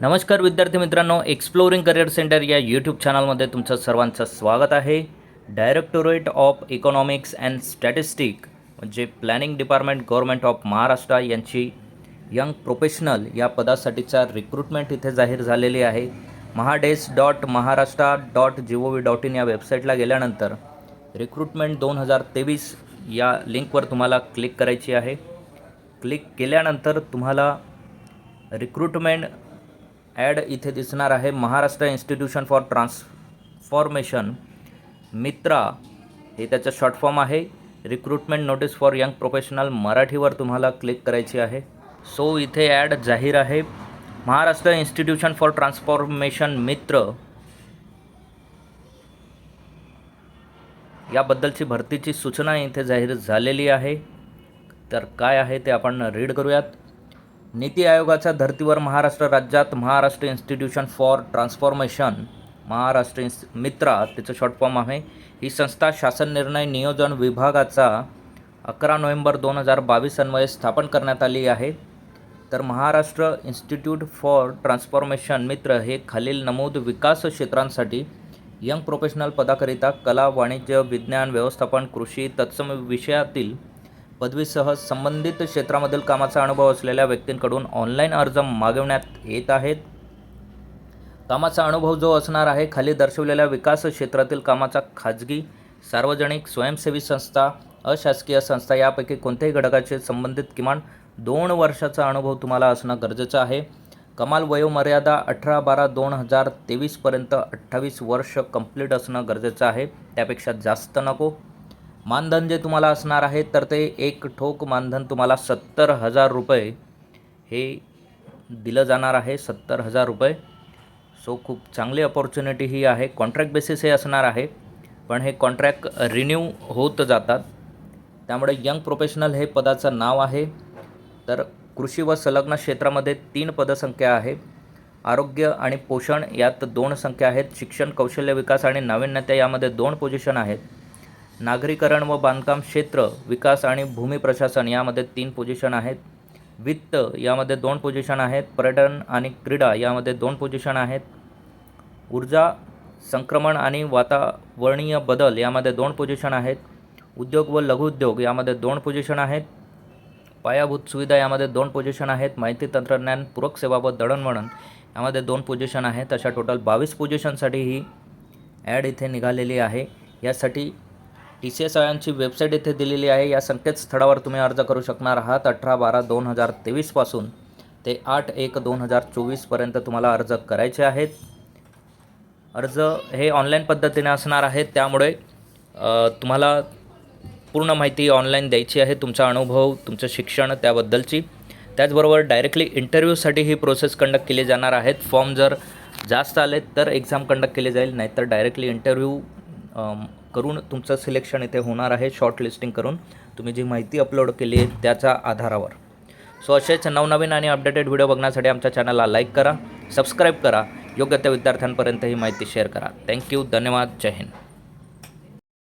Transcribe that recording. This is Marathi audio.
नमस्कार विद्यार्थी मित्रांनो एक्सप्लोरिंग करिअर सेंटर या यूट्यूब चॅनलमध्ये तुमचं सर्वांचं स्वागत आहे. Directorate of economics and statistic म्हणजे planning department government of Maharashtra यांची यंग प्रोफेशनल या पदासाठीचा रिक्रुटमेंट इथे जाहीर झालेली आहे. Mahades dot Maharashtra dot G O V dot in या वेबसाईटला गेल्यानंतर रिक्रुटमेंट दोन हजार तेवीस या लिंकवर तुम्हाला क्लिक करायची आहे. क्लिक केल्यानंतर तुम्हाला रिक्रुटमेंट ॲड इथे दिसणार आहे महाराष्ट्र इन्स्टिट्यूशन फॉर ट्रान्सफॉर्मेशन. मित्रा हे त्याचं शॉर्ट फॉर्म आहे. Recruitment notice for young professional मराठीवर तुम्हाला क्लिक करायची आहे. सो इथे ॲड जाहीर आहे. महाराष्ट्र इन्स्टिट्यूशन फॉर ट्रान्सफॉर्मेशन मित्र. याबद्दलची भरतीची सूचना इथे जाहीर झालेली आहे. तर काय आहे ते आपण रीड करूयात. नीती आयोगाच्या धर्तीवर महाराष्ट्र राज्यात Maharashtra institution for transformation Maharashtra इन्स मित्रा तिचं शॉर्ट फॉर्म आहे. ही संस्था शासन निर्णय नियोजन विभागाचा अकरा नोव्हेंबर दोन हजार बावीस अन्वये स्थापन करण्यात आली आहे. तर महाराष्ट्र इन्स्टिट्यूट फॉर ट्रान्सफॉर्मेशन मित्र हे खालील नमूद विकास क्षेत्रांसाठी यंग प्रोफेशनल पदाकरिता कला वाणिज्य विज्ञान व्यवस्थापन कृषी तत्सम विषयातील पदवीसह संबंधित क्षेत्रामधील कामाचा अनुभव असलेल्या व्यक्तींकडून ऑनलाईन अर्ज मागवण्यात येत आहेत. कामाचा अनुभव जो असणार आहे खाली दर्शवलेल्या विकास क्षेत्रातील कामाचा खाजगी सार्वजनिक स्वयंसेवी संस्था अशासकीय संस्था यापैकी कोणत्याही घटकाचे संबंधित किमान दोन वर्षाचा अनुभव तुम्हाला असणं गरजेचं आहे. कमाल वयोमर्यादा अठरा बारा दोन हजार तेवीसपर्यंत अठ्ठावीस वर्ष कंप्लीट असणं गरजेचं आहे. त्यापेक्षा जास्त नको. मानधन जे तुम्हाला असणार आहे तर ते एक ठोक मानधन तुम्हाला सत्तर हजार रुपये हे दिलं जाणार आहे सत्तर हजार रुपये. सो खूप चांगली अपॉर्च्युनिटी ही आहे. कॉन्ट्रॅक्ट बेसिस हे असणार आहे पण हे कॉन्ट्रॅक्ट रिन्यू होत जातात. त्यामुळे यंग प्रोफेशनल हे पदाचं नाव आहे. तर कृषी व संलग्न क्षेत्रामध्ये तीन पदसंख्या आहे. आरोग्य आणि पोषण यात दोन संख्या आहेत. शिक्षण कौशल्य विकास आणि नाविन्यता यामध्ये दोन पोझिशन आहेत. नागरीकरण व बांधकाम क्षेत्र विकास आणि भूमी प्रशासन यामध्ये तीन पोझिशन आहेत. वित्त यामध्ये दोन पोझिशन आहेत. पर्यटन आणि क्रीडा यामध्ये दोन पोझिशन आहेत. ऊर्जा संक्रमण आणि वातावरणीय बदल यामध्ये दोन पोझिशन आहेत. उद्योग व लघुउद्योग यामध्ये दोन पोझिशन आहेत. पायाभूत सुविधा यामध्ये दोन पोझिशन आहेत. माहिती तंत्रज्ञान पूरक सेवा व दळणवळण यामध्ये दोन पोझिशन आहेत. अशा टोटल बावीस पोझिशनसाठी ही ॲड इथे निघालेली आहे. यासाठी टी सी एस आयांची वेबसाईट इथे दिलेली आहे. या संकेतस्थळावर तुम्ही अर्ज करू शकणार आहात. अठरा बारा दोन हजार तेवीसपासून ते आठ एक दोन हजार चोवीसपर्यंत तुम्हाला अर्ज करायचे आहेत. अर्ज हे ऑनलाईन पद्धतीने असणार आहेत. त्यामुळे तुम्हाला पूर्ण माहिती ऑनलाईन द्यायची आहे. तुमचा अनुभव तुमचं शिक्षण त्याबद्दलची. त्याचबरोबर डायरेक्टली इंटरव्ह्यूसाठी ही प्रोसेस कंडक्ट केली जाणार आहेत फॉर्म जर जास्त आले तर एक्झाम कंडक्ट केली जाईल. नाहीतर डायरेक्टली इंटरव्ह्यू करून तुमचं सिलेक्शन इथे होणार आहे. शॉर्टलिस्टिंग करून तुम्ही जी माहिती अपलोड केली आहे त्याच्या आधारावर. सो असेच नवनवीन आणि अपडेटेड व्हिडिओ बघण्यासाठी आमच्या चॅनलला लाईक करा सबस्क्राईब करा योग्य त्या विद्यार्थ्यांपर्यंत ही माहिती शेअर करा. थँक्यू धन्यवाद. जय हिंद.